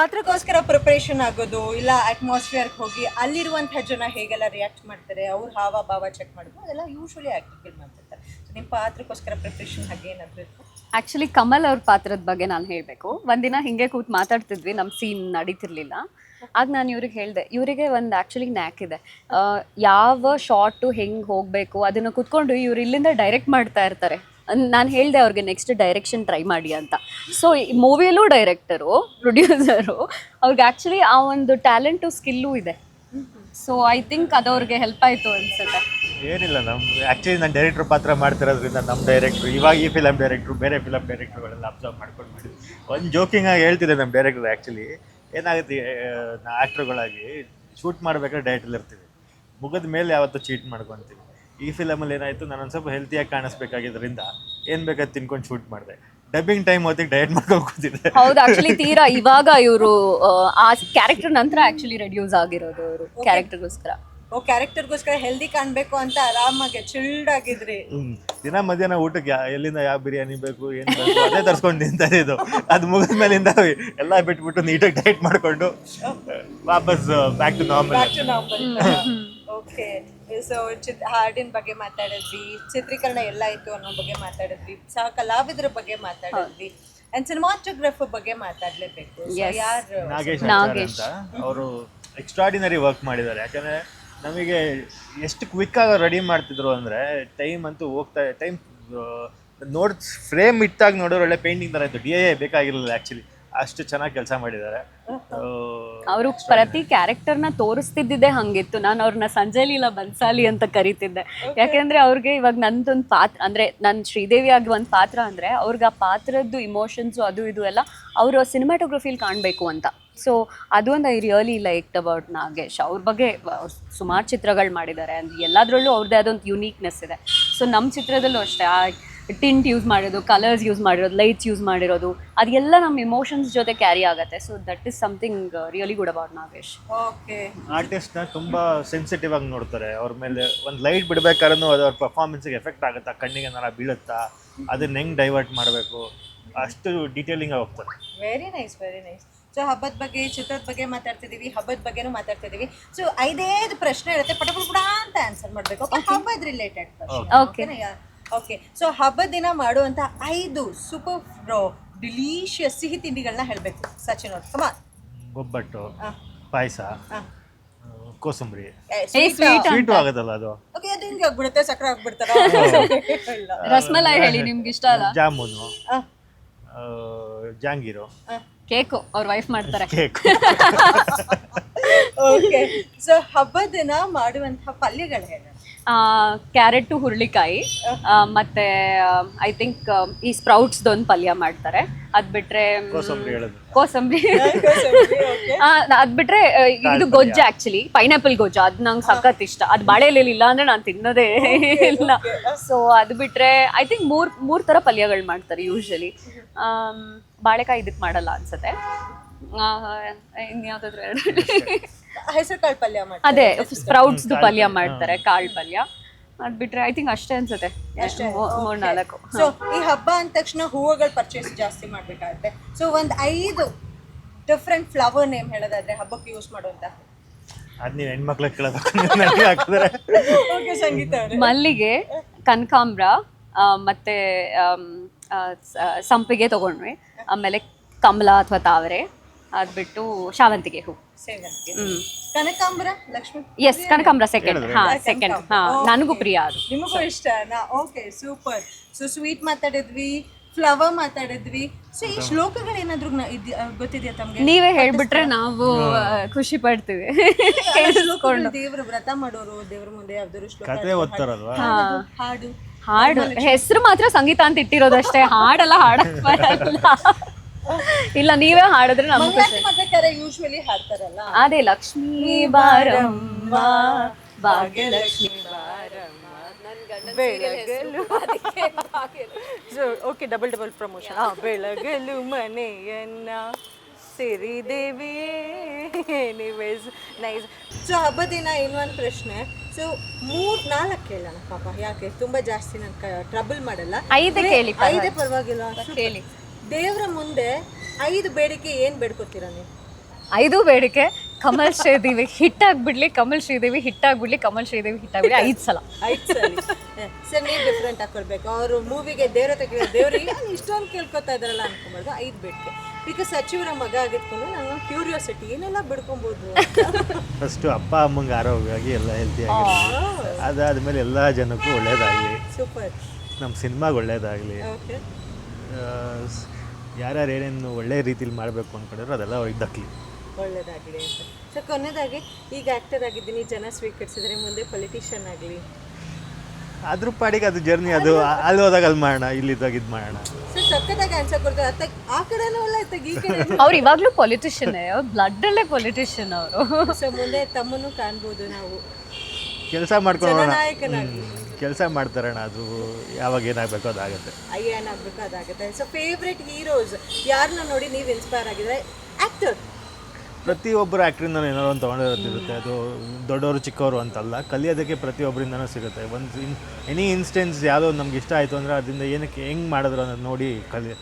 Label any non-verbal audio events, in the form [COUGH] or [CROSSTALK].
ಪಾತ್ರಕ್ಕೋಸ್ಕರ preparation ಆಗೋದು ಇಲ್ಲ ಅಟ್ಮಾಸ್ಫಿಯರ್ಗೆ ಹೋಗಿ ಅಲ್ಲಿರುವಂಥ ಜನ ಹೇಗೆಲ್ಲ ರಿಯಾಕ್ಟ್ ಮಾಡ್ತಾರೆ, ಅವ್ರ ಹಾವ ಭಾವ ಚೆಕ್ ಮಾಡೋದು, ಅದೆಲ್ಲ ಯೂಶ್ವಲಿ ಆಕ್ಟಿವ್ ಮಾಡ್ತಿರ್ತಾರೆ ಸೊ ನಿಮ್ಮ ಪಾತ್ರಕ್ಕೋಸ್ಕರ ಪ್ರಿಪ್ರೇಷನ್ ಹಾಗೆ ಏನಾದ್ರು ಆಕ್ಚುಲಿ ಕಮಲ್ ಅವ್ರ ಪಾತ್ರದ ಬಗ್ಗೆ ನಾನು ಹೇಳಬೇಕು. ಒಂದಿನ ಹಿಂಗೆ ಕೂತ್ ಮಾತಾಡ್ತಿದ್ವಿ ನಮ್ಮ ಸೀನ್ ನಡೀತಿರ್ಲಿಲ್ಲ. ಆಗ ನಾನು ಇವ್ರಿಗೆ ಹೇಳಿದೆ, ಇವರಿಗೆ ಒಂದು ಆ್ಯಕ್ಚುಲಿ ನ್ಯಾಕ್ ಇದೆ. ಯಾವ ಶಾರ್ಟು ಹೆಂಗೆ ಹೋಗಬೇಕು, ಅದನ್ನು ಕುತ್ಕೊಂಡು ಇವ್ರು ಇಲ್ಲಿಂದ ಡೈರೆಕ್ಟ್ ಮಾಡ್ತಾ ಇರ್ತಾರೆ. ನಾನು ಹೇಳಿದೆ ಅವ್ರಿಗೆ ನೆಕ್ಸ್ಟ್ ಡೈರೆಕ್ಷನ್ ಟ್ರೈ ಮಾಡಿ ಅಂತ. ಸೊ ಮೂವಿಯಲ್ಲೂ ಡೈರೆಕ್ಟರು ಪ್ರೊಡ್ಯೂಸರು ಅವ್ರಿಗೆ ಆ್ಯಕ್ಚುಲಿ ಆ ಒಂದು ಟ್ಯಾಲೆಂಟು ಸ್ಕಿಲ್ಲೂ ಇದೆ. ಸೊ ಐ ಥಿಂಕ್ ಅದು ಅವ್ರಿಗೆ ಹೆಲ್ಪ್ ಆಯಿತು ಅನ್ಸುತ್ತೆ. ಏನಿಲ್ಲ ನಮ್ಮ ಆ್ಯಕ್ಚುಲಿ ನಾನು ಡೈರೆಕ್ಟ್ರ್ ಪಾತ್ರ ಮಾಡ್ತಿರೋದ್ರಿಂದ ನಮ್ಮ ಡೈರೆಕ್ಟ್ರು ಇವಾಗ ಈ ಫಿಲಮ್ ಡೈರೆಕ್ಟ್ರು ಬೇರೆ ಫಿಲಮ್ ಡೈರೆಕ್ಟ್ರುಗಳೆಲ್ಲ ಅಬ್ಸರ್ವ್ ಮಾಡ್ಕೊಂಡು ಮಾಡಿ. ಒಂದು ಜೋಕಿಂಗ್ ಆಗಿ ಹೇಳ್ತಿದ್ದೆ ನಮ್ಮ ಡೈರೆಕ್ಟ್ರು ಆ್ಯಕ್ಚುಲಿ ಏನಾಗುತ್ತೆ ಆ್ಯಕ್ಟ್ರುಗಳಾಗಿ ಶೂಟ್ ಮಾಡ್ಬೇಕಾದ್ರೆ ಡಯಟಲ್ಲಿ ಇರ್ತೀವಿ. ಮುಗಿದ ಮೇಲೆ ಯಾವತ್ತೂ ಚೀಟ್ ಮಾಡ್ಕೊತೀವಿ. ಈ ಫಿಲಮಲ್ಲಿ ಏನಾಯಿತು ನಾನು ಒಂದು ಸ್ವಲ್ಪ ಹೆಲ್ತಿಯಾಗಿ ಕಾಣಿಸ್ಬೇಕಾಗಿದ್ದರಿಂದ ಏನು ಬೇಕಾದ್ ತಿನ್ಕೊಂಡು ಶೂಟ್ ಮಾಡಿದೆ. ಡಬ್ಬಿಂಗ್ ಟೈಮ್ ಹೊತ್ತಿಗೆ ಡಯಟ್ ಮಾಡ್ಕೊಂಡು ಕೂತಿದ್ದೆ. ಹೌದು ಆಕ್ಚುಲಿ ತೀರಾ [LAUGHS] ಇವಾಗ ಇವರು ಆ ಕ್ಯಾರೆಕ್ಟರ್ ನಂತರ ಆಕ್ಚುಲಿ ರೆಡ್ಯೂಸ್ ಆಗಿರೋದು ಅವರು ಕ್ಯಾರೆಕ್ಟರ್ಗೋಸ್ಕರ ಓ ಕ್ಯಾರೆಕ್ಟರ್ಗೋಸ್ಕರ ಹೆಲ್ದಿ ಕಾಣಬೇಕು ಅಂತ ಆರಾಮಾಗಿ ಚಿಲ್ಡ್ ಆಗಿದ್ರಿ. ದಿನ ಮಧ್ಯಾಹ್ನ ಊಟಕ್ಕೆ ಯಾ- ಎಲ್ಲಿಂದ ಯಾವ ಬಿರಿಯಾನಿ ಬೇಕು ಏನು ಬೇಕು ಅದೇ ತರ್ಸ್ಕೊಂಡು ತಿಂತಾ ಇದು. ಅದು ಮುಗಿದ ಮೇಲಿಂದ ಎಲ್ಲ ಬಿಟ್ಬಿಟ್ಟು ನೀಟಾಗಿ ಡಯಟ್ ಮಾಡಿಕೊಂಡು ವಾಪಸ್ back to normal back to normal okay so ಚಿತ್ ಹಾಡಿನ ಬಗ್ಗೆ ಮಾತಾಡಿದ್ವಿ ಚಿತ್ರೀಕರಣ ಎಲ್ಲ ಆಯ್ತು ಅನ್ನೋ ಬಗ್ಗೆ ಮಾತಾಡಿದ್ವಿ ಸಹ ಕಲಾವಿದರ ಬಗ್ಗೆ ಮಾತಾಡಿದ್ವಿ ಅಂಡ್ ಸಿನಿಮಾಟೋಗ್ರಫರ್ ಬಗ್ಗೆ ಮಾತಾಡ್ಲೇಬೇಕು. ಯಾರು? ನಾಗೇಶ್ ನಾಗೇಶ್. ಅಂತ ಅವರು ಎಕ್ಸ್ಟ್ರಾಡಿನರಿ ವರ್ಕ್ ಮಾಡಿದ್ದಾರೆ. ಯಾಕಂದ್ರೆ ನಮಗೆ ಎಷ್ಟು ಕ್ವಿಕ್ ಆಗಿ ರೆಡಿ ಮಾಡ್ತಿದ್ರು ಅಂದ್ರೆ ಟೈಮ್ ಅಂತೂ ಹೋಗ್ತಾ ಟೈಮ್ ನೋಡ್ ಫ್ರೇಮ್ ಇಟ್ಟಾಗ ನೋಡೋರು ಒಳ್ಳೆ ಪೇಂಟಿಂಗ್ ತರ ಇತ್ತು. ಡಿ ಎ ಬೇಕಾಗಿರಲಿಲ್ಲ ಆ್ಯಕ್ಚುಲಿ ಅಷ್ಟು ಚೆನ್ನಾಗಿ ಕೆಲಸ ಮಾಡಿದ್ದಾರೆ. ಅವರು ಪ್ರತಿ ಕ್ಯಾರೆಕ್ಟರ್ನ ತೋರಿಸ್ತಿದ್ದಿದ್ದೆ ಹಂಗಿತ್ತು. ನಾನು ಅವ್ರನ್ನ ಸಂಜೆಲಿಲ್ಲ ಬನ್ಸಾಲಿ ಅಂತ ಕರಿತಿದ್ದೆ. ಯಾಕೆಂದ್ರೆ ಅವ್ರಿಗೆ ಇವಾಗ ನಂದೊಂದು ಪಾತ್ರ ಅಂದ್ರೆ ನನ್ನ ಶ್ರೀದೇವಿ ಆಗಿ ಒಂದು ಪಾತ್ರ ಅಂದ್ರೆ ಅವ್ರಿಗೆ ಆ ಪಾತ್ರದ್ದು ಇಮೋಷನ್ಸು ಅದು ಇದು ಎಲ್ಲ ಅವರು ಸಿನಿಮಾಟೋಗ್ರಫಿಲಿ ಕಾಣಬೇಕು ಅಂತ. ಸೊ ಅದು ಒಂದು I really like about Nagesh. ಅವ್ರ ಬಗ್ಗೆ ಸುಮಾರು ಚಿತ್ರಗಳು ಮಾಡಿದ್ದಾರೆ. ಎಲ್ಲದರಲ್ಲೂ ಅವ್ರದ್ದೇ ಆದೊಂದು ಯುನೀಕ್ನೆಸ್ ಇದೆ. ಸೊ ನಮ್ಮ ಚಿತ್ರದಲ್ಲೂ ಅಷ್ಟೇ. ಆ ಟಿಂಟ್ ಯೂಸ್ ಮಾಡಿರೋದು ಕಲರ್ಸ್ ಯೂಸ್ ಮಾಡಿರೋದು ಲೈಟ್ಸ್ ಯೂಸ್ ಮಾಡಿರೋದು ಅದೆಲ್ಲ ನಮ್ಮ ಇಮೋಷನ್ಸ್ ಜೊತೆ ಕ್ಯಾರಿ ಆಗುತ್ತೆ. So that is something really good about Nagesh. Okay ಆರ್ಟಿಸ್ಟ್ನ ತುಂಬ ಸೆನ್ಸಿಟಿವ್ ಆಗಿ ನೋಡ್ತಾರೆ. ಅವ್ರ ಮೇಲೆ ಒಂದು ಲೈಟ್ ಬಿಡಬೇಕಾದ್ರೂ ಅದು ಅವ್ರ ಪರ್ಫಾರ್ಮೆನ್ಸ್ಗೆ ಎಫೆಕ್ಟ್ ಆಗುತ್ತಾ? ಕಣ್ಣಿಗೆ ಏನಾರ ಬೀಳುತ್ತಾ? ಅದನ್ನ ಹೆಂಗೆ ಡೈವರ್ಟ್ ಮಾಡಬೇಕು? ಅಷ್ಟು ಡೀಟೇಲಿಂಗ್ ಆಗಿ ಹೋಗ್ತಾರೆ very nice very nice so ಹಬ್ಬದ ಬಗ್ಗೆ ಚಿತ್ರದ ಬಗ್ಗೆ ಮಾತಾಡ್ತಿದೀವಿ ಹಬ್ಬದ ಬಗ್ಗೆನೂ ಮಾತಾಡ್ತಿದೀವಿ. ಸೊ ಐದೈದು ಪ್ರಶ್ನೆ ಇರುತ್ತೆ. ಪಟ ಪಟ ಅಂತ ಆನ್ಸರ್ ಮಾಡಬೇಕು. ಓಕೆ ಹಬ್ಬದ ರಿಲೇಟೆಡ್ Okay. ಓಕೆ ಸೊ ಹಬ್ಬದ ದಿನ ಮಾಡುವಂಥ ಐದು ಸೂಪರ್ ಡಿಲೀಷಿಯಸ್ ಸಿಹಿ ತಿಂಡಿಗಳನ್ನ ಹೇಳಬೇಕು. ಸಚಿನ್ ಅವ್ರು ಕಮಾ ಒಬ್ಬಟ್ಟು ಪಾಯಸ ಕೋಸಂಬರಿ. ಸ್ವೀಟ್ ಆಗುತ್ತಲ್ಲ ಅದು? ಓಕೆ ಅದು ಹಿಂಗೆ ಆಗ್ಬಿಡುತ್ತೆ ಸಕ್ಕರೆ ಆಗ್ಬಿಡ್ತಾರ ಇಲ್ಲ. ರಸಮಲೈ ಹೇಳಿ ನಿಮ್ಗೆ ಇಷ್ಟ ಅಲ್ಲ? ಜಾಮೂನು. ಜಾಂಗೀರು. ಕೇಕು ಅವ್ರ ವೈಫ್ ಮಾಡ್ತಾರೆ. ಕೇಕ್. ಓಕೆ [LAUGHS] ಸೊ ಹಬ್ಬದ ದಿನ ಮಾಡುವಂತಹ ಪಲ್ಯಗಳು ಹೇಳ. ಕ್ಯಾರೆಟು ಹುರುಳಿಕಾಯಿ. ಆ, ಮತ್ತೆ ಐ ಥಿಂಕ್ ಈ ಸ್ಪ್ರೌಟ್ಸ್ ಸ್ಪ್ರೌಟ್ಸ್ದೊಂದು ಪಲ್ಯ ಮಾಡ್ತಾರೆ. ಅದ್ ಬಿಟ್ರೆ ಕೋಸಂಬರಿ [LAUGHS] ಆ, ಅದ್ ಬಿಟ್ರೆ ಇದು ಗೊಜ್ಜು ಆಕ್ಚುಲಿ ಪೈನಾಪಲ್ ಗೊಜ್ಜ. ಅದ್ ನಂಗೆ ಸಖತ್ ಇಷ್ಟ. ಅದ್ ಬಾಳೆಲಿ ಇಲ್ಲ ಅಂದ್ರೆ ನಾನು ತಿನ್ನೋದೇ [LAUGHS] ಇಲ್ಲ. ಸೊ ಅದ್ ಬಿಟ್ರೆ ಐ ಥಿಂಕ್ ಮೂರ್ ಮೂರ್ ತರ ಪಲ್ಯಗಳು ಮಾಡ್ತಾರೆ ಯೂಶಲಿ ಬಾಳೆಕಾಯಿ ಇದಕ್ಕೆ ಮಾಡಲ್ಲ ಅನ್ಸತ್ತೆ. ಇನ್ಯಾವ್ದಾದ್ರು ಎರಡು. ಹೆಸರು ಕಾಳು ಪಲ್ಯ ಮಾಡಿ ಅದೇ ಸ್ಪ್ರೌಟ್ಸ್ದು ಪಲ್ಯ ಮಾಡ್ತಾರೆ ಕಾಳ್ ಪಲ್ಯ. ಅದ್ ಬಿಟ್ರೆ ಐ ತಿಂಕ್ ಅಷ್ಟೇ ಅನ್ಸುತ್ತೆ. ಮೂರ್ ನಾಲ್ಕು ಸೊ ಈ ಹಬ್ಬ ಅಂದ ತಕ್ಷಣ ಹೂವುಗಳು ಪರ್ಚೇಸ್ ಜಾಸ್ತಿ ಮಾಡ್ಬೇಕಾಗುತ್ತೆ. ಸೊ ಒಂದ್ ಐದು ಡಿಫ್ರೆಂಟ್ ಫ್ಲವರ್ ನೇಮ್ ಹೇಳೋದಾದ್ರೆ ಹಬ್ಬಕ್ಕೆ ಯೂಸ್ ಮಾಡುವಂತ. ಅದ್ ನೀವು ಹಾಕಿದ್ರೆ. ಓಕೆ ಸಂಗೀತ ಅವ್ರೆ. ಮಲ್ಲಿಗೆ ಕನಕಾಂಬ್ರ ಆ, ಮತ್ತೆ ಆ, ಸಂಪಿಗೆ ತಗೊಂಡ್ವಿ. ಆಮೇಲೆ ಕಮಲ ಅಥವಾ ತಾವರೆ. ಅದ್ ಬಿಟ್ಟು ಶಾವಂತಿಗೆ ಹೂ. ಸೇವಂತಿಗೆ. ಹ್ಮ್. ಕನಕಾಂಬರ ಲಕ್ಷ್ಮಿ ಎಸ್ ಕನಕಾಂಬ್ರ ಸೆಕೆಂಡ್ ಹಾ ಸೆಕೆಂಡ್ ಹಾ ನನಗೂ ಪ್ರಿಯ ಅದು. ನಿಮಗೂ ಇಷ್ಟನಾ ಓಕೆ ಸೂಪರ್ ಸೊ ಸ್ವೀಟ್ ಮಾತಾಡಿದ್ವಿ ಫ್ಲವರ್ ಮಾತಾಡಿದ್ವಿ. ಸೊ ಈ ಶ್ಲೋಕಗಳೇನಾದ್ರೂ ಗೊತ್ತಿದೆಯಾ ತಮ್ಗೆ? ನೀವೇ ಹೇಳ್ಬಿಟ್ರೆ ನಾವು ಖುಷಿ ಪಡ್ತೀವಿ. ಶ್ಲೋಕಗಳು ದೇವ್ರ ವ್ರತ ಮಾಡೋರು ದೇವ್ರ ಮುಂದೆ ಯಾವ್ದಾದ್ರು ಶ್ಲೋಕ ಓದ್ತಾರಲ್ವಾ ಹಾಡು, ಹಾಡು. ಹಾಡು. ಹೆಸರು ಮಾತ್ರ ಸಂಗೀತ ಅಂತ ಇಟ್ಟಿರೋದಷ್ಟೇ. ಹಾಡಲ್ಲ ಹಾಡಕ್ ಬರಲ್ಲ. ಇಲ್ಲ ನೀವೇ ಹಾಡಿದ್ರೆ ನಮ್ಗೆ ಖುಷಿ. ಯೂಶ್ವಲಿ ಹಾಡ್ತಾರಲ್ಲ? ಅದೇ ಲಕ್ಷ್ಮೀ ಬಾರಮ್ಮ Bhagyalakshmi okay double double promotion ಆ ಬೆಳಗಲು ಮನೆಯನ್ನ ಸಿರಿದೇವಿ ಎನಿವೇಸ್ ನೈಸ್ ಸೊ ಹಬ್ಬದ ದಿನ ಇನ್ನೊಂದು ಪ್ರಶ್ನೆ. ಸೊ ಮೂರ್ ನಾಲ್ಕು ಕೇಳೋಣ ಪಾಪ. ಯಾಕೆ? ತುಂಬಾ ಜಾಸ್ತಿ ನನ್ ಟ್ರಬಲ್ ಮಾಡಲ್ಲ. ಐದೇ ಕೇಳಿ ಐದೇ ಪರವಾಗಿಲ್ಲ. ಕೇಳಿ. ದೇವ್ರ ಮುಂದೆ ಐದು ಬೇಡಿಕೆ ಏನು ಬೇಡ್ಕೊತೀರಾ ನೀವು? ಐದು ಬೇಡಿಕೆ ಕಮಲ್ ಶ್ರೀದೇವಿ ಹಿಟ್ ಆಗ್ಬಿಡ್ಲಿ ಕಮಲ್ ಶ್ರೀದೇವಿ ಹಿಟ್ ಆಗ್ಬಿಡ್ಲಿ ಕಮಲ್ ಶ್ರೀದೇವಿ ಹಿಟ್ ಆಗ್ಬಿಡಿ ಐದು ಸಲ. ಐದು ಸರಿ ಸರ್ ನೀವು ಡಿಫ್ರೆಂಟ್ ಹಾಕೊಳ್ಬೇಕು ಅವರು ಮೂವಿಗೆ ದೇವ್ರ ತೆಗೆದ ದೇವ್ರಿಗೆ ಇಷ್ಟೊಂದು ಕೇಳ್ಕೊತಾ ಇದ್ದಾರಲ್ಲ ಅನ್ಕೊಂಬಾರ್ದು ಐದು ಬೇಡಿಕೆ. ಬಿಕಾಸ್ ಸಚಿವರ ಮಗ ಆಗಿತ್ತು ನಾನು ಕ್ಯೂರಿಯಾಸಿಟಿ ಏನೆಲ್ಲ ಬಿಡ್ಕೊಬೋದು ಫಸ್ಟು ಅಪ್ಪ ಅಮ್ಮಂಗೆ ಆರೋಗ್ಯವಾಗಿ ಎಲ್ಲ ಹೆಲ್ತಿ ಆಗಿರಲಿ. ಅದಾದಮೇಲೆ ಎಲ್ಲ ಜನಕ್ಕೂ ಒಳ್ಳೇದಾಗಲಿ. ಸೂಪರ್ ನಮ್ಮ ಸಿನಿಮಾಗೆ ಒಳ್ಳೇದಾಗಲಿ. ಓಕೆ ಯಾರ್ಯಾರು ಏನೇನು ಒಳ್ಳೆ ರೀತಿಲಿ ಮಾಡಬೇಕು ಅಂದ್ಕೊಂಡಿರೋ ಅದೆಲ್ಲ ಅವ್ರಿಗೆ ದಕ್ಕಲಿ ಒಳ್ಳೇದಾಗಲಿ ಅಂತ. ಸೊ ಕೊನೆಯದಾಗಿ ಈಗ ಆ್ಯಕ್ಟರ್ ಆಗಿದ್ದೀನಿ ಜನ ಸ್ವೀಕರಿಸಿದ್ರೆ ಮುಂದೆ ಪೊಲಿಟಿಷಿಯನ್ ಆಗಲಿ. ಅದ್ರ ಪಾಡಿಗೆ ಅದು ಜರ್ನಿ ಅದು ಅಲ್ಲಿ. ಹೋದಾಗ ಅಲ್ಲಿ ಮಾಡೋಣ ಇಲ್ಲಿದ್ದಾಗ ಇದು ಮಾಡೋಣ. ಸೊ ಸಕ್ಕತ್ತಾಗಿ ಆನ್ಸರ್ ಕೊಡ್ತಾರೆ. ಅತ್ತ ಆ ಕಡೆನೂ ಅಲ್ಲ ಅತ್ತ ಈ ಕಡೆ ಅವ್ರು ಇವಾಗಲೂ ಪೊಲಿಟಿಷಿಯನ್ ಅವ್ರು ಬ್ಲಡ್ಡಲ್ಲೇ ಪೊಲಿಟಿಷಿಯನ್ ಅವರು. ಸೊ ಮುಂದೆ ತಮ್ಮನ್ನು ಕಾಣ್ಬೋದು ನಾವು. ಕೆಲಸ ಮಾಡ್ಕೊಳ್ಳೋಣ. ನಾಯಕನಾಗಿ ಕೆಲಸ ಮಾಡ್ತಾರಣ ಅದು ಯಾವಾಗ ಏನಾಗಬೇಕು ಅದಾಗುತ್ತೆ. ಏನಾಗಬೇಕು ಅದಾಗುತ್ತೆ. ಸೊ ಫೇವ್ರೆಟ್ ಹೀರೋಸ್ ಯಾರನ್ನ ನೋಡಿ ನೀವು ಇನ್ಸ್ಪೈರ್ ಆಗಿದ್ರೆ? ಆ್ಯಕ್ಟರ್ ಪ್ರತಿಯೊಬ್ಬರು ಆ್ಯಕ್ಟ್ರಿಂದ ಏನಾದ್ರು ಒಂದು ತೊಗೊಂಡಿರೋದಿರುತ್ತೆ ಅದು ದೊಡ್ಡವರು ಚಿಕ್ಕವರು ಅಂತಲ್ಲ ಕಲಿಯೋದಕ್ಕೆ ಪ್ರತಿಯೊಬ್ಬರಿಂದನೂ ಸಿಗುತ್ತೆ. ಒಂದು ಇನ್ ಎನಿ ಇನ್ಸ್ಟೆನ್ಸ್ ಯಾವುದೋ ನಮ್ಗೆ ಇಷ್ಟ ಆಯಿತು ಅಂದರೆ ಅದರಿಂದ ಏನಕ್ಕೆ ಹೆಂಗೆ ಮಾಡಿದ್ರು ಅನ್ನೋದು ನೋಡಿ ಕಲಿ